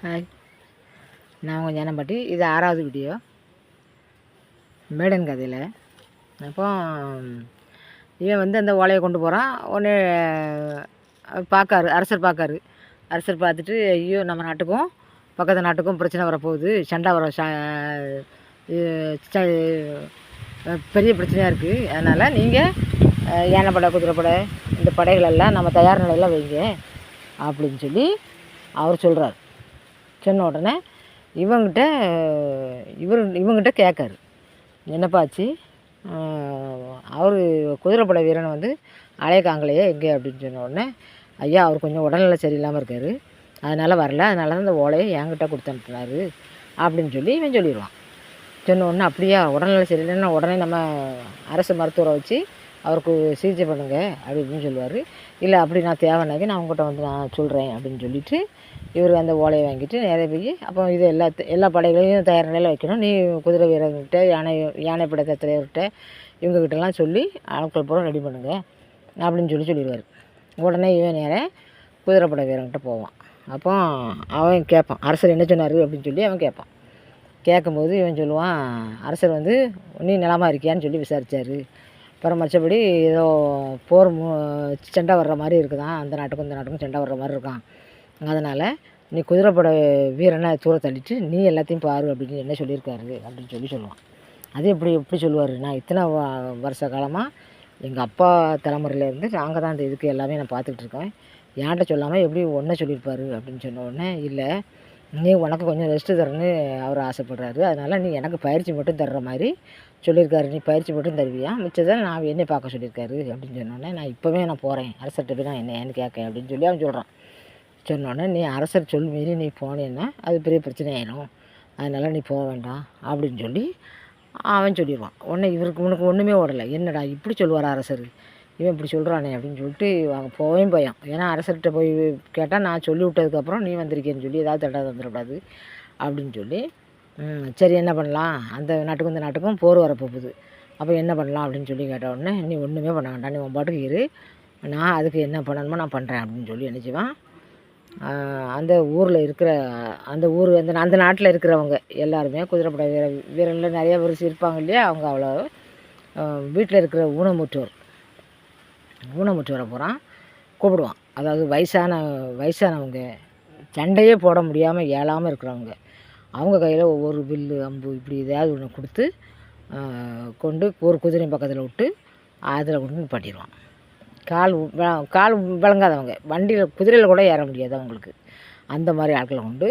Hi நான் உங்கள் ஞானம்பாட்டி இது ஆறாவது வீடியோ மேடன் கதையில். அப்போ இவன் வந்து அந்த ஓலையை கொண்டு போகிறான் உடனே பார்க்காரு அரசர் பார்க்காரு. அரசர் பார்த்துட்டு ஐயோ நம்ம நாட்டுக்கும் பக்கத்து நாட்டுக்கும் பிரச்சனை வரப்போகுது. சண்டை வர பெரிய பிரச்சனையாக இருக்குது அதனால் நீங்கள் யானைப்படை குதிரைப்படை இந்த படைகளெல்லாம் நம்ம தயார் நிலையில் வைங்க. அப்படின்னு சொல்லி அவர் சொல்கிறார் சொன்ன உடனே இவங்கிட்ட இவர் இவங்கிட்ட கேட்காரு. என்னப்பாச்சு அவர் குதிரைப்படை வீரனை வந்து அலையக்காங்களையே எங்கே அப்படின்னு சொன்ன உடனே ஐயா அவர் கொஞ்சம் உடல்நிலை சரியில்லாமல் இருக்கார். அதனால் வரல. அதனால தான் இந்த ஓலையை என்கிட்ட கொடுத்து அனுப்புனாரு அப்படின்னு சொல்லி இவன் சொல்லிடுவான். சொன்ன உடனே அப்படியா? உடல்நிலை சரியில்லைன்னா உடனே நம்ம அரசு மருத்துவரை வச்சு அவருக்கு சிகிச்சை பண்ணுங்க அப்படி இப்படின்னு சொல்லுவார். இல்லை அப்படி நான் தேவைனாக்கி நான் உங்கள்கிட்ட வந்து நான் சொல்கிறேன் அப்படின்னு சொல்லிவிட்டு இவர் அந்த ஓலையை வாங்கிட்டு நேராக போய் அப்போ இது எல்லா எல்லா படைகளையும் தயார் நிலையில் வைக்கணும். நீ குதிரை வீரர்கிட்ட யானை யானைப்படை தலைவர்கிட்ட இவங்ககிட்டலாம் சொல்லி ஆட்கள் பூரா ரெடி பண்ணுங்க அப்படின்னு சொல்லி சொல்லிடுவார். உடனே இவன் நேரே குதிரைப்படை வீரன்கிட்ட போவான். அப்போ அவன் கேட்பான் அரசர் என்ன சொன்னார்? அப்படின்னு சொல்லி அவன் கேட்பான். கேட்கும்போது இவன் சொல்லுவான் அரசர் வந்து நீ நிலமா இருக்கியான்னு சொல்லி விசாரித்தார் அப்புறம் மற்றபடி ஏதோ போர் சண்டை வர்ற மாதிரி இருக்குதான். அந்த நாட்டுக்கும் இந்த நாட்டுக்கும் சண்டை வர்ற மாதிரி இருக்கான். அதனால் நீ குதிரைப்படை வீரனை தூர தள்ளிட்டு நீ எல்லாத்தையும் பாரு அப்படின்னு என்ன சொல்லியிருக்காரு அப்படின்னு சொல்லி சொல்லுவான். அது எப்படி எப்படி சொல்லுவார் நான் இத்தனை வருஷ காலமாக எங்கள் அப்பா தலைமுறையிலேருந்து நாங்கள் தான் இந்த இதுக்கு எல்லாமே நான் பார்த்துக்கிட்டு இருக்கேன். என்கிட்ட சொல்லாமல் எப்படி ஒன்றை சொல்லியிருப்பாரு அப்படின்னு சொன்ன உடனே இல்லை நீ உனக்கு கொஞ்சம் ரெஸ்ட்டு தரேன்னு அவர் ஆசைப்படுறாரு. அதனால் நீ எனக்கு பயிற்சி மட்டும் தர்ற மாதிரி சொல்லியிருக்காரு. நீ பயிற்சி மட்டும் தருவியா? மிச்சத்தை நான் என்னை பார்க்க சொல்லியிருக்காரு அப்படின்னு சொன்னோடனே நான் இப்போவே நான் போகிறேன் அரசர்கிட்ட போய் நான் என்ன ஏன்னு கேட்கேன் அப்படின்னு சொல்லி அவன் சொல்கிறான் சொன்னோடனே நீ அரசர் சொல் மீறி நீ போனேன்னா அது பெரிய பிரச்சனை ஆயிடும் அதனால் நீ போக வேண்டாம் அப்படின்னு சொல்லி அவன் சொல்லிடுவான். உடனே இவருக்கு உனக்கு ஒன்றுமே ஓடலை. என்னடா இப்படி சொல்லுவார் அரசர்? இவன் இப்படி சொல்கிறானே அப்படின்னு சொல்லிட்டு அவங்க போகவும் பயம் ஏன்னா அரசர்கிட்ட போய் கேட்டால் நான் சொல்லி விட்டதுக்கப்புறம் நீ வந்திருக்கேன்னு சொல்லி ஏதாவது தடை தந்துடக்கூடாது அப்படின்னு சொல்லி சரி என்ன பண்ணலாம்? அந்த நாட்டுக்கும் இந்த நாட்டுக்கும் போர் வரப்போகுது அப்போ என்ன பண்ணலாம் அப்படின்னு சொல்லி கேட்ட உடனே நீ ஒன்றுமே பண்ண வேண்டாம் நீ உன் பாட்டுக்கு இரு. நான் அதுக்கு என்ன பண்ணணுமோ நான் பண்ணுறேன் அப்படின்னு சொல்லி நினச்சிவான் அந்த ஊரில் இருக்கிற அந்த ஊர் அந்த அந்த நாட்டில் இருக்கிறவங்க எல்லாருமே குதிரைப்படை வீர வீரர்கள் நிறைய பேர் இருப்பாங்க இல்லையா? அவங்க அவ்வளோ வீட்டில் இருக்கிற ஊனமுற்றோர். ஊனமுட்டி வர போகிறான் கூப்பிடுவான். அதாவது வயசான வயசானவங்க சண்டையே போட முடியாமல் ஏழாமல் இருக்கிறவங்க. அவங்க கையில் ஒவ்வொரு வில்லு அம்பு இப்படி ஏதாவது ஒன்று கொடுத்து கொண்டு ஒரு குதிரை பக்கத்தில் விட்டு அதில் கொண்டு நிப்பாட்டிடுவான். கால் கால் விளங்காதவங்க. வண்டியில் குதிரையில் கூட ஏற முடியாது அவங்களுக்கு. அந்த மாதிரி ஆட்களை கொண்டு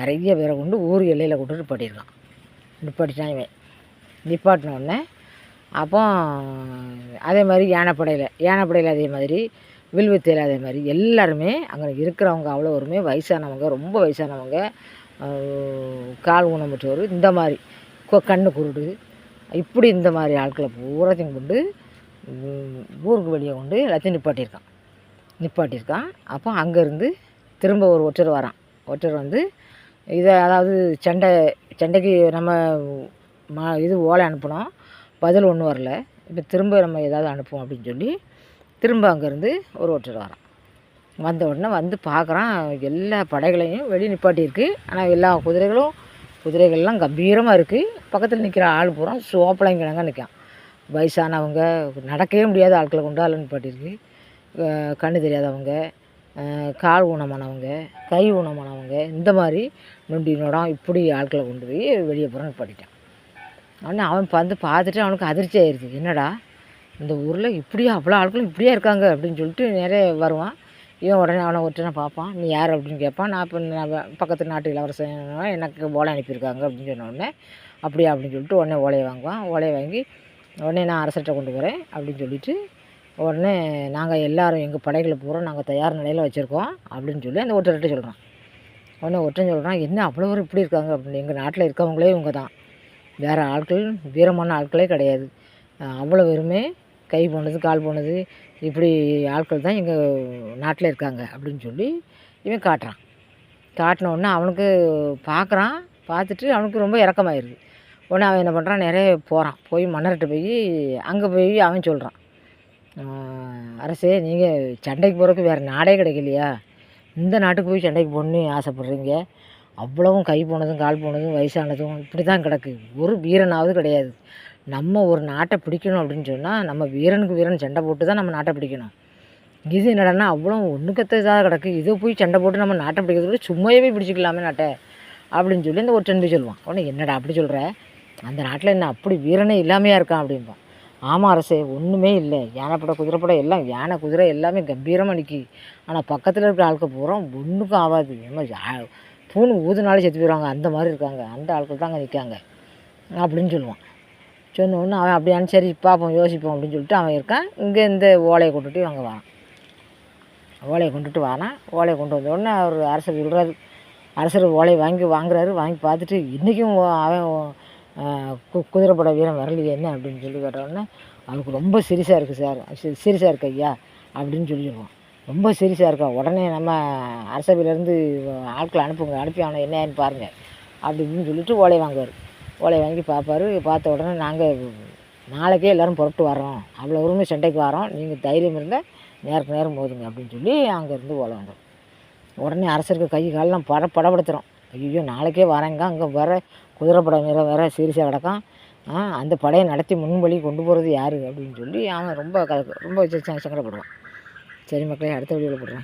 நிறைய பேரை கொண்டு ஊர் எல்லையில் கொண்டு நிப்பாட்டியிருக்கான் நிப்பாட்டிட்டான் இவன். நிப்பாட்டினோடனே அப்போ அதே மாதிரி யானைப்படையில் யானைப்படையில் அதே மாதிரி வில்வித்தையில் அதே மாதிரி எல்லாருமே அங்கே இருக்கிறவங்க அவ்வளோருமே வயசானவங்க ரொம்ப வயசானவங்க கால் ஊனமுற்றோர் இந்த மாதிரி கண்ணு குருடு இப்படி இந்த மாதிரி ஆட்களை பூராத்தையும் கொண்டு ஊருக்கு வெளியே கொண்டு எல்லாத்தையும் நிப்பாட்டியிருக்கான். நிப்பாட்டியிருக்கான். அப்போ அங்கேருந்து திரும்ப ஒரு ஒற்றர் வரான். ஒற்றர் வந்து இதை அதாவது சண்டை சண்டைக்கு நம்ம மா இது ஓலை அனுப்பினோம். பதில் ஒன்றும் வரல. இப்போ திரும்ப நம்ம ஏதாவது அனுப்புவோம் அப்படின்னு சொல்லி திரும்ப அங்கேருந்து ஒரு ஒருத்தர் வரான். வந்த உடனே வந்து பார்க்குறான். எல்லா படைகளையும் வெளியே நிப்பாட்டியிருக்கு. ஆனால் எல்லா குதிரைகளும் குதிரைகள்லாம் கம்பீரமாக இருக்குது பக்கத்தில் நிற்கிற ஆள் பூரா சோப்பளைங்கிழங்க நிற்கான் வயசானவங்க நடக்கவே முடியாத ஆட்களை கொண்டு ஆள் நிப்பாட்டியிருக்கு. கண்ணு தெரியாதவங்க கால் ஊனமானவங்க கை ஊனமானவங்க இந்த மாதிரி நொண்டி நொடம் இப்படி ஆட்களை கொண்டு போய் வெளியே பூரா நிப்பாட்டிட்டான். உடனே அவன் வந்து பார்த்துட்டு அவனுக்கு அதிர்ச்சி ஆயிடுது என்னடா இந்த ஊரில் இப்படியா அவ்வளோ ஆட்களும் இப்படியா இருக்காங்க அப்படின்னு சொல்லிட்டு நிறைய வருவான். இவன் உடனே அவனை ஒருத்தனை பார்ப்பான். நீ யார்? அப்படின்னு கேட்பான். நான் இப்போ நான் பக்கத்து நாட்டு இளவரசன். எனக்கு ஓலை அனுப்பியிருக்காங்க அப்படின்னு சொன்ன உடனே அப்படியா அப்படின்னு சொல்லிட்டு உடனே ஓலையை வாங்குவான். ஓலையை வாங்கி உடனே நான் அரசர்கிட்ட கொண்டு போகிறேன் அப்படின்னு சொல்லிட்டு உடனே நாங்கள் எல்லாரும் எங்கள் படைகளை பூரா நாங்கள் தயார் நிலையில் வச்சுருக்கோம் அப்படின்னு சொல்லி அந்த ஒருத்தர்கிட்ட சொல்கிறான் உடனே ஒருத்தன் சொல்கிறான் என்ன அவ்வளோ இப்படி இருக்காங்க? அப்படின்னு. எங்கள் நாட்டில் இருக்கவங்களே இவங்க தான் வேறு ஆட்கள் வீரமான ஆட்களே கிடையாது. அவ்வளோ பேருமே கை போனது கால் போனது. இப்படி ஆட்கள் தான் எங்கள் நாட்டில் இருக்காங்க அப்படின்னு சொல்லி இவன் காட்டுறான். காட்டின உடனே அவனுக்கு பார்க்குறான். பார்த்துட்டு அவனுக்கு ரொம்ப இறக்கமாயிருது உடனே அவன் என்ன பண்ணுறான் நிறைய போகிறான் போய் மன்னர்கிட்ட போய் அங்கே போய் அவன் சொல்கிறான் அரசே நீங்கள் சண்டைக்கு போகிறதுக்கு வேறு நாடே கிடைக்கலையா? இந்த நாட்டுக்கு போய் சண்டைக்கு போகணுன்னு ஆசைப்பட்றீங்க. அவ்வளவும் கை போனதும் கால் போனதும் வயசானதும் இப்படி தான் கிடக்கு. ஒரு வீரனாவது கிடையாது. நம்ம ஒரு நாட்டை பிடிக்கணும் அப்படின்னு சொன்னால் நம்ம வீரனுக்கு வீரன் சண்டை போட்டு தான் நம்ம நாட்டை பிடிக்கணும். இது என்னடான்னா அவ்வளோ ஒன்றுக்கத்ததாக கிடக்கு. இதை போய் சண்டை போட்டு நம்ம நாட்டை பிடிக்கிறத விட சும்மாவே பிடிச்சிக்கலாமே நாட்டை அப்படின்னு சொல்லி இந்த ஒரு தம்பி சொல்லுவான். உடனே என்னடா அப்படி சொல்கிற அந்த நாட்டில் என்ன அப்படி வீரனே இல்லாமையாக இருக்கான்? அப்படிம்பான். ஆமாம் அரசே ஒன்றுமே இல்லை. யானைப்பட குதிரைப்பட எல்லாம் யானை குதிரை எல்லாமே கம்பீரமாக நிற்கி ஆனால் பக்கத்தில் இருக்கிற ஆளுக்கு போகிறோம் ஒன்றுக்கும் ஆகாது நம்ம பூனு பூணு ஊதுனாலே செத்து போயிடுவாங்க. அந்த மாதிரி இருக்காங்க. அந்த ஆட்கள் தாங்க அங்கே நிற்காங்க அப்படின்னு சொல்லுவான். சொன்ன அவன் அப்படியான்னு சரி பார்ப்போம் யோசிப்போம் அப்படின்னு சொல்லிட்டு அவன் இருக்கான். இங்கே இந்த ஓலையை கொண்டுட்டு அங்கே வரான். ஓலையை கொண்டுட்டு வாரான் ஓலையை கொண்டு வந்த உடனே அவர் அரசர் சொல்கிறாரு அரசர் ஓலையை வாங்கி வாங்குறாரு. வாங்கி பார்த்துட்டு இன்றைக்கும் அவன் கு- குதிரைப்பட வீரன் வரலையே என்ன அப்படின்னு சொல்லி கேட்ட உடனே அவருக்கு ரொம்ப சீரியஸாக இருக்குது சார். சீரியஸாக இருக்கு ஐயா அப்படின்னு சொல்லி சொல்லுவான். ரொம்ப சீரியஸாக இருக்கும் உடனே நம்ம அரசபையிலேருந்து ஆட்களை அனுப்புங்க அனுப்பி அவனை என்னன்னு பாருங்கள் அப்படி இப்படின்னு சொல்லிட்டு ஓலையை வாங்குவார். ஓலையை வாங்கி பார்ப்பார். பார்த்த உடனே நாங்கள் நாளைக்கே எல்லோரும் புறப்பட்டு வரோம் அவ்வளோ உரிமை சண்டைக்கு வரோம் நீங்கள் தைரியம் இருந்தால் நேருக்கு நேரம் போதுங்க அப்படின்னு சொல்லி அங்கேருந்து ஓலை வந்துடும் உடனே அரசருக்கு கை காலெலாம் பட படப்படுத்துகிறோம் ஐயோ நாளைக்கே வரேங்க. அங்கே வர குதிரைப்பட வீர வேற சீரியஸாக கிடக்கும் ஆ அந்த படையை நடத்தி முன்வழி கொண்டு போகிறது யார்? அப்படின்னு சொல்லி அவன் ரொம்ப க ரொம்ப சங்கடப்படுவான். சரி மக்களே அடுத்த வீடியோவில் போடுறேன்.